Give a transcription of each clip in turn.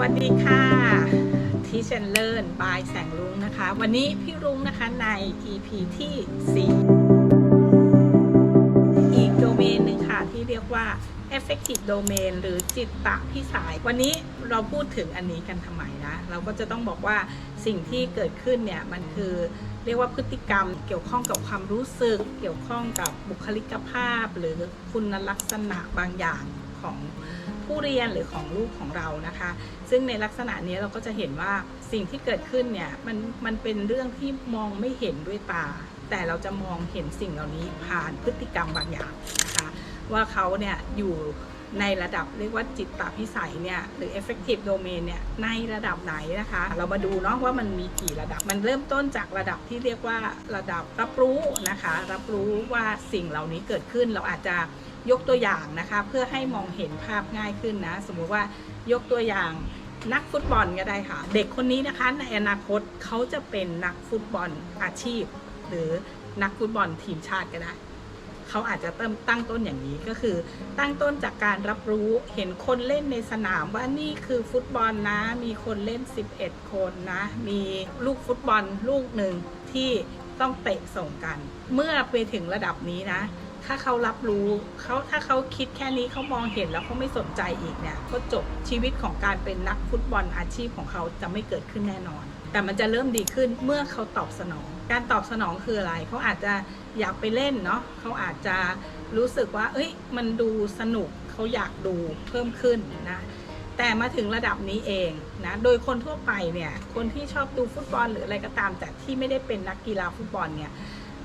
วัสดีค่ะที่เชนเลิร์นบายแสงรุ้งนะคะ วันนี้พี่รุ้งนะคะใน EP ที่ 4 อีกโดเมนหนึ่งค่ะ ที่เรียกว่า effective domain หรือจิตตะพิสัยวันนี้เราพูดถึงอันนี้กันทำไมนะ เราก็จะต้องบอกว่าสิ่งที่เกิดขึ้นเนี่ย มันคือเรียกว่าพฤติกรรมเกี่ยวข้องกับความรู้สึก เกี่ยวข้องกับบุคลิกภาพ หรือคุณลักษณะบางอย่างของ ผู้เรียนหรือของลูกของเรานะคะ ซึ่งในลักษณะนี้เราก็จะเห็นว่าสิ่งที่เกิดขึ้นเนี่ยมันมันเป็นเรื่องที่มองไม่เห็นด้วยตา แต่เราจะมองเห็นสิ่งเหล่านี้ผ่านพฤติกรรมบางอย่างนะคะว่าเขาเนี่ยอยู่ในระดับเรียกว่าจิตตพิสัยเนี่ยหรือ effective domain เนี่ยในระดับไหนนะคะ เรามาดูเนาะว่ามันมีกี่ระดับมันเริ่มต้นจากระดับที่เรียกว่าระดับรับรู้นะคะ รับรู้ว่าสิ่งเหล่านี้เกิดขึ้นเราอาจจะ ยกตัวอย่างนะคะ เพื่อให้มองเห็นภาพง่ายขึ้นนะ สมมุติว่ายกตัวอย่างนักฟุตบอลก็ได้ค่ะ เด็กคนนี้นะคะในอนาคตเขาจะเป็นนักฟุตบอลอาชีพ หรือนักฟุตบอลทีมชาติก็ได้ เขาอาจจะตั้งตั้งต้นอย่างนี้ก็คือ ตั้งต้นจากการรับรู้เห็นคนเล่นในสนามว่านี่คือฟุตบอลนะ มีคนเล่น 11 คนนะ มีลูกฟุตบอลลูกหนึ่งที่ต้องเตะส่งกัน เมื่อไปถึงระดับนี้นะ ถ้าเขารับรู้เขาถ้าเขาคิดแค่นี้เขามองเห็นแล้วเขาไม่สนใจอีกเนี่ยก็จบชีวิตของการเป็นนักฟุตบอลอาชีพของเขาจะไม่เกิดขึ้นแน่นอน แต่มันจะเริ่มดีขึ้นเมื่อเขาตอบสนอง การตอบสนองคืออะไรเขาอาจจะอยากไปเล่นเนาะเขาอาจจะรู้สึกว่า เอ้ย มันดูสนุกเขาอยากดูเพิ่มขึ้นนะแต่มาถึงระดับนี้เองนะ โดยคนทั่วไปเนี่ย คนที่ชอบดูฟุตบอลหรืออะไรก็ตาม แต่ที่ไม่ได้เป็นนักกีฬาฟุตบอลเนี่ย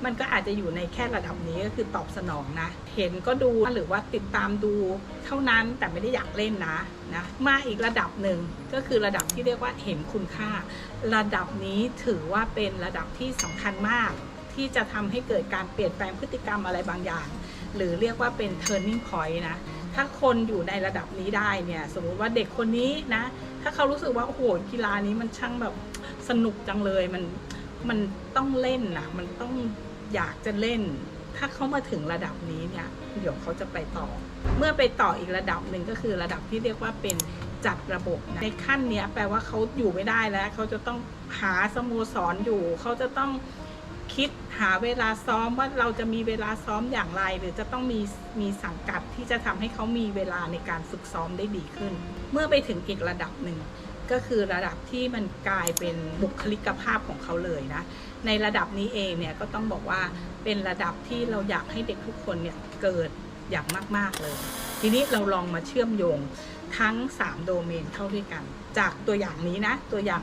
มันก็อาจจะอยู่ในแค่ระดับนี้ก็คือตอบสนองนะ เห็นก็ดูหรือว่าติดตามดูเท่านั้นแต่ไม่ได้อยากเล่นนะนะมาอีกระดับหนึ่งก็คือระดับที่เรียกว่าเห็นคุณค่า ระดับนี้ถือว่าเป็นระดับที่สำคัญมาก ที่จะทำให้เกิดการเปลี่ยนแปลงพฤติกรรมอะไรบางอย่าง หรือเรียกว่าเป็น turning point นะถ้าคนอยู่ในระดับนี้ได้เนี่ยสมมติว่าเด็กคนนี้นะ ถ้าเขารู้สึกว่าโอ้โหกีฬานี้มันช่างแบบสนุกจังเลยมันมันต้องเล่นนะมันต้อง อยากจะเล่น ถ้าเขามาถึงระดับนี้เนี่ยเดี๋ยวเขาจะไปต่อ เมื่อไปต่ออีกระดับหนึ่งก็คือระดับที่เรียกว่าเป็นจัดระบบนะในขั้นเนี้ยแปลว่าเขาอยู่ไม่ได้แล้ว เขาจะต้องหาสโมสรอยู่ เขาจะต้อง คิดหาเวลาซ้อมว่าเราจะมีเวลาซ้อมอย่างไร หรือจะต้องมีมีสังกัดที่จะทำให้เขามีเวลาในการฝึกซ้อมได้ดีขึ้น เมื่อไปถึงอีกระดับหนึ่ง ก็คือระดับที่มันกลายเป็นบุคลิกภาพของเขาเลยนะ ในระดับนี้เองเนี่ยก็ต้องบอกว่าเป็นระดับที่เราอยากให้เด็กทุกคนเนี่ยเกิดอย่างมาก ๆเลย ทีนี้เราลองมาเชื่อมโยงทั้ง 3 โดเมนเข้าด้วยกัน จากตัวอย่างนี้นะ ตัวอย่าง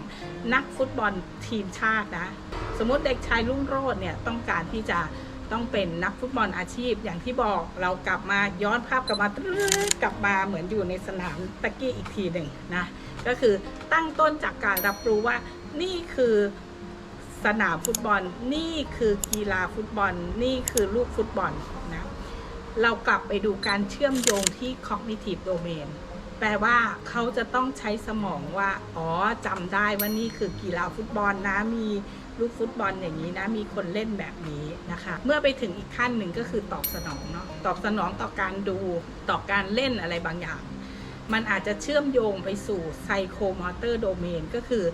นักฟุตบอลทีมชาตินะ สมมติเด็กชายรุ่งโรจน์เนี่ยต้องการที่จะต้องเป็นนักฟุตบอลอาชีพอย่างที่บอกเรากลับมาย้อนภาพกลับมาตึ๊ดกลับมาเหมือนอยู่ในสนามตะกี้อีกทีหนึ่งนะก็คือตั้งต้นจากการรับรู้ว่านี่คือสนามฟุตบอลนี่คือกีฬาฟุตบอล นี่คือลูกฟุตบอลนะเรากลับไปดูการเชื่อมโยงที่ cognitive domain แปลว่าเขาจะต้องใช้สมองว่า อ๋อจำได้ว่านี่คือกีฬาฟุตบอลนะมี ลูกฟุตบอลอย่างนี้นะมีคนเล่นแบบนี้นะคะ เมื่อไปถึงอีกขั้นหนึ่งก็คือตอบสนองเนาะตอบสนองต่อการดูต่อการเล่นอะไรบางอย่าง มันอาจจะเชื่อมโยงไปสู่ไซโคมอเตอร์โดเมนก็คือ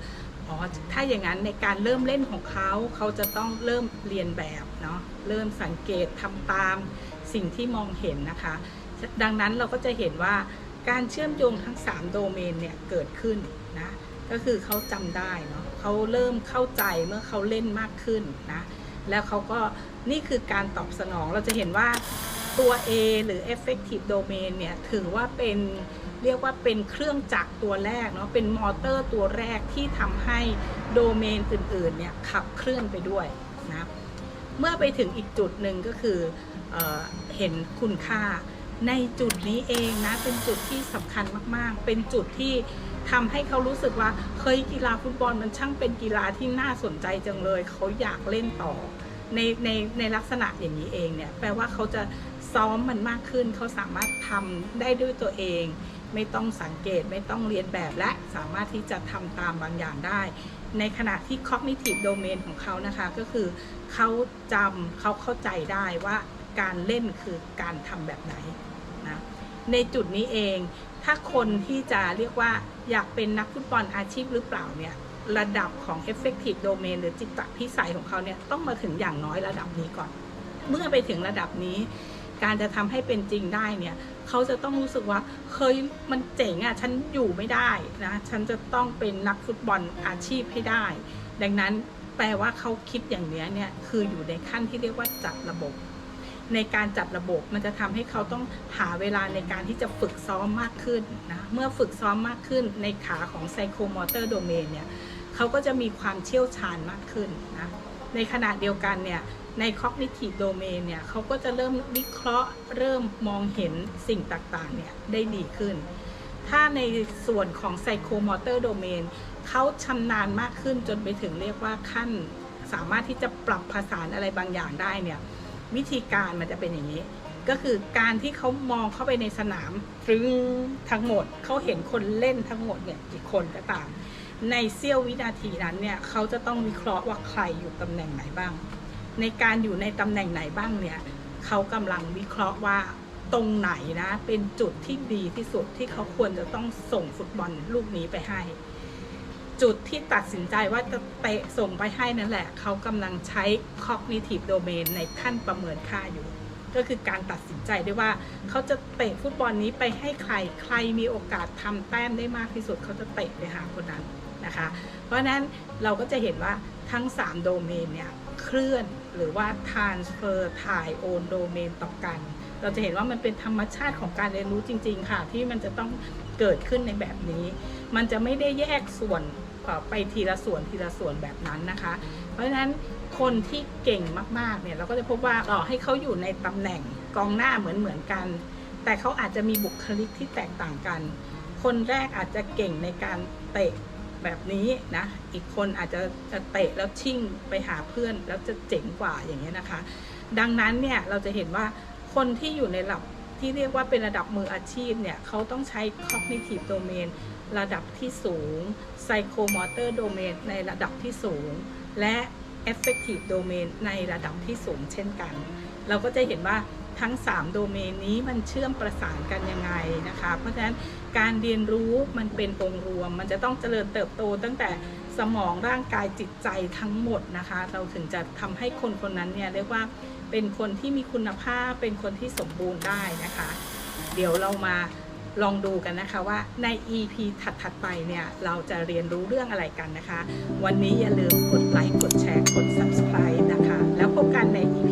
อ๋อถ้าอย่างนั้นในการเริ่มเล่นของเขาเขาจะต้องเริ่มเรียนแบบเนาะเริ่มสังเกตทำตามสิ่งที่มองเห็นนะคะ ดังนั้นเราก็จะเห็นว่าการเชื่อมโยงทั้ง 3 โดเมนเนี่ยเกิดขึ้นนะ ก็คือเขาจำได้เนาะเขาเริ่มเข้าใจเมื่อเขาเล่นมากขึ้นนะ แล้วเขาก็นี่คือการตอบสนองเราจะเห็นว่าตัว A หรือ effective domain เนี่ยถือว่าเป็นเรียกว่าเป็นเครื่องจักรตัวแรกเนาะเป็นมอเตอร์ตัวแรกที่ทำให้โดเมนอื่นๆเนี่ยขับเคลื่อนไปด้วยนะเมื่อไปถึงอีกจุดหนึ่งก็คือเออเห็นคุณค่าในจุดนี้เองนะเป็นจุดที่สำคัญมากๆ เป็นจุดที่ ทำให้เขารู้สึกว่าเฮ้ยกีฬาฟุตบอลมันช่างเป็นกีฬาที่น่าสนใจจังเลย เขาอยากเล่นต่อ ในในในลักษณะอย่างนี้เองเนี่ยแปลว่าเขาจะซ้อมมันมากขึ้น เขาสามารถทำได้ด้วยตัวเอง ไม่ต้องสังเกตไม่ต้องเรียนแบบและสามารถที่จะทำตามบางอย่างได้ ในขณะที่ cognitive domain ของเขานะคะก็คือเขาจำเขาเข้าใจได้ว่าการเล่นคือการทำแบบไหนนะในจุดนี้เอง ถ้าคนที่จะเรียกว่าอยากเป็นนักฟุตบอลอาชีพหรือเปล่าเนี่ยระดับของ effective domain หรือจิตตพิสัยของเขาเนี่ยต้องมาถึงอย่างน้อยระดับนี้ก่อน เมื่อไปถึงระดับนี้ การจะทำให้เป็นจริงได้เนี่ยเขาจะต้องรู้สึกว่าเคยมันเจ๋งอะ่ะฉันอยู่ไม่ได้นะฉันจะต้องเป็นนักฟุตบอลอาชีพให้ได้ ดังนั้นแปลว่าเขาคิดอย่างนี้เนี่ยคืออยู่ในขั้นที่เรียกว่าจัดระบบ ในการจัดระบบมันจะทำให้เขาต้องหาเวลาในการที่จะฝึกซ้อมมากขึ้นนะเมื่อฝึกซ้อมมากขึ้นในขาของ psychomotor domain เนี่ยเขาก็จะมีความเชี่ยวชาญมากขึ้นนะในขณะเดียวกันเนี่ยใน cognitive domain เนี่ยเขาก็จะเริ่มวิเคราะห์เริ่มมองเห็นสิ่งต่างๆเนี่ยได้ดีขึ้น ถ้าในส่วนของ psychomotor domain เขาชำนาญมากขึ้นจนไปถึงเรียกว่าขั้น สามารถที่จะปรับภาษานอะไรบางอย่างได้เนี่ย วิธีการมันจะเป็นอย่างนี้ ก็คือการที่เขามองเข้าไปในสนามตรึงทั้งหมดเขาเห็นคนเล่นทั้งหมดเนี่ยกี่คนก็ตาม ในเสี้ยววินาทีนั้นเนี่ยเขาจะต้องวิเคราะห์ว่าใครอยู่ตำแหน่งไหนบ้าง ในการอยู่ในตำแหน่งไหนบ้างเนี่ยเขากำลังวิเคราะห์ว่าตรงไหนนะ เป็นจุดที่ดีที่สุดที่เขาควรจะต้องส่งฟุตบอลลูกนี้ไปให้ จุดที่ตัดสินใจว่าจะเตะส่งไปให้นั่นแหละ เขากำลังใช้ cognitive domain ในขั้นประเมินค่าอยู่ ก็คือการตัดสินใจได้ว่า เขาจะเตะฟุตบอลนี้ไปให้ใคร ใครมีโอกาสทำแต้มได้มากที่สุด เขาจะเตะไปหาคนนั้นนะคะ เพราะนั้นเราก็จะเห็นว่าทั้ง 3 โดเมนเนี่ย เคลื่อนหรือว่า transfer ถ่ายโอนโดเมนต่อกัน เราจะเห็นว่ามันเป็นธรรมชาติของการเรียนรู้จริง ๆ ค่ะ ที่มันจะต้องเกิดขึ้นในแบบนี้ มันจะไม่ได้แยกส่วนไปทีละส่วนทีละส่วนแบบนั้นนะคะ เพราะฉะนั้นคนที่เก่งมากๆเนี่ยเราก็จะพบว่าต่อให้เขาอยู่ในตำแหน่งกองหน้าเหมือนเหมือนๆกัน แต่เขาอาจจะมีบุคลิกที่แตกต่างกัน คนแรกอาจจะเก่งในการเตะ แบบนี้นะ อีกคนอาจจะจะเตะแล้วชิ่งไปหาเพื่อนแล้วจะเจ๋งกว่าอย่างเงี้ยนะคะ ดังนั้นเนี่ยเราจะเห็นว่าคนที่อยู่ในระดับที่เรียกว่าเป็นระดับมืออาชีพเนี่ยเขาต้องใช้ cognitive domain ระดับที่สูง psychomotor domain ในระดับที่สูง และ affective domain ในระดับที่สูงเช่นกัน เราก็จะเห็นว่า ทั้ง 3 โดเมนนี้มันเชื่อมประสานกันยังไงนะคะ เพราะฉะนั้นการเรียนรู้มันเป็นองค์รวม มันจะต้องเจริญเติบโตตั้งแต่สมองร่างกายจิตใจทั้งหมดนะคะ เราถึงจะทำให้คนคนนั้นเนี่ยเรียกว่าเป็นคนที่มีคุณภาพเป็นคนที่สมบูรณ์ได้นะคะ เดี๋ยวเรามาลองดูกันนะคะว่าใน EP ถัดๆไปเนี่ยเราจะเรียนรู้เรื่องอะไรกันนะคะ วันนี้อย่าลืมกดไลค์กดแชร์กด subscribe นะคะ แล้วพบกันใน EP